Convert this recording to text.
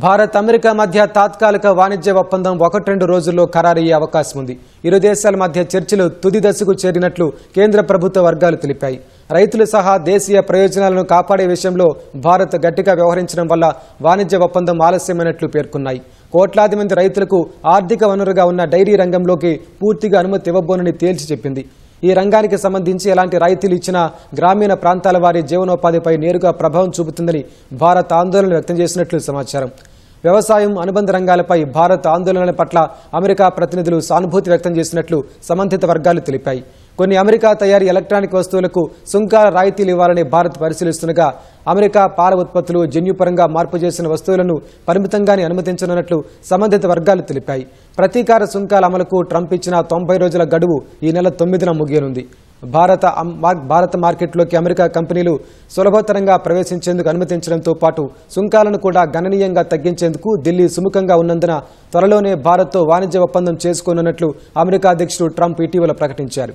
Bharat America మధ్య తాత్కాలిక వాణిజ్య ఒప్పందం ఒకటి రెండు రోజుల్లో ఖరారయ్యే అవకాశం ఉంది. ఇరు దేశాల మధ్య చర్చలు తుది దశకు చేరినట్లు కేంద్ర ప్రభుత్వ వర్గాలు తెలిపాయి. రైతులు సహా దేశీయ ప్రయోజనాలను కాపాడే విషయంలో భారత్ గట్టిగా వ్యవహరించడం వల్ల వాణిజ్య ఒప్పందం ఆలస్యమైనట్లు పేర్కొన్నాయి. కోట్లాది మంది రైతులకు ఆర్థిక వనరుగా ఉన్న డైరీ రంగంలోకి పూర్తిగా అనుమతి ఇవ్వబోనని తేల్చి చెప్పింది. ఈ రంగానికి సంబంధించి ఎలాంటి రాయితీలు ఇచ్చినా గ్రామీణ ప్రాంతాల వారి జీవనోపాధిపై నేరుగా ప్రభావం చూపుతుందని భారత్ ఆందోళన వ్యక్తం చేసినట్లు సమాచారం. వ్యవసాయం అనుబంధ రంగాలపై భారత్ ఆందోళనల పట్ల అమెరికా ప్రతినిధులు సానుభూతి వ్యక్తం చేసినట్లు సంబంధిత వర్గాలు తెలిపాయి. కొన్ని అమెరికా తయారీ ఎలక్ట్రానిక్ వస్తువులకు సుంకాల రాయితీలు ఇవ్వాలని భారత్ పరిశీలిస్తుండగా అమెరికా పాల ఉత్పత్తులు జన్యుపరంగా మార్పు చేసిన వస్తువులను పరిమితంగానే అనుమతించనున్నట్లు సంబంధిత వర్గాలు తెలిపాయి. ప్రతీకార సుంకాల అమలుకు ట్రంప్ ఇచ్చిన తొంభై రోజుల గడువు ఈ నెల తొమ్మిదిన ముగియనుంది. భారత భారత మార్కెట్లోకి అమెరికా కంపెనీలు సులభతరంగా ప్రవేశించేందుకు అనుమతించడంతో పాటు సుంకాలను కూడా గణనీయంగా తగ్గించేందుకు ఢిల్లీ సుముఖంగా ఉన్నందున త్వరలోనే భారత్తో వాణిజ్య ఒప్పందం చేసుకోనున్నట్లు అమెరికా అధ్యక్షుడు ట్రంప్ ఇటీవల ప్రకటించారు.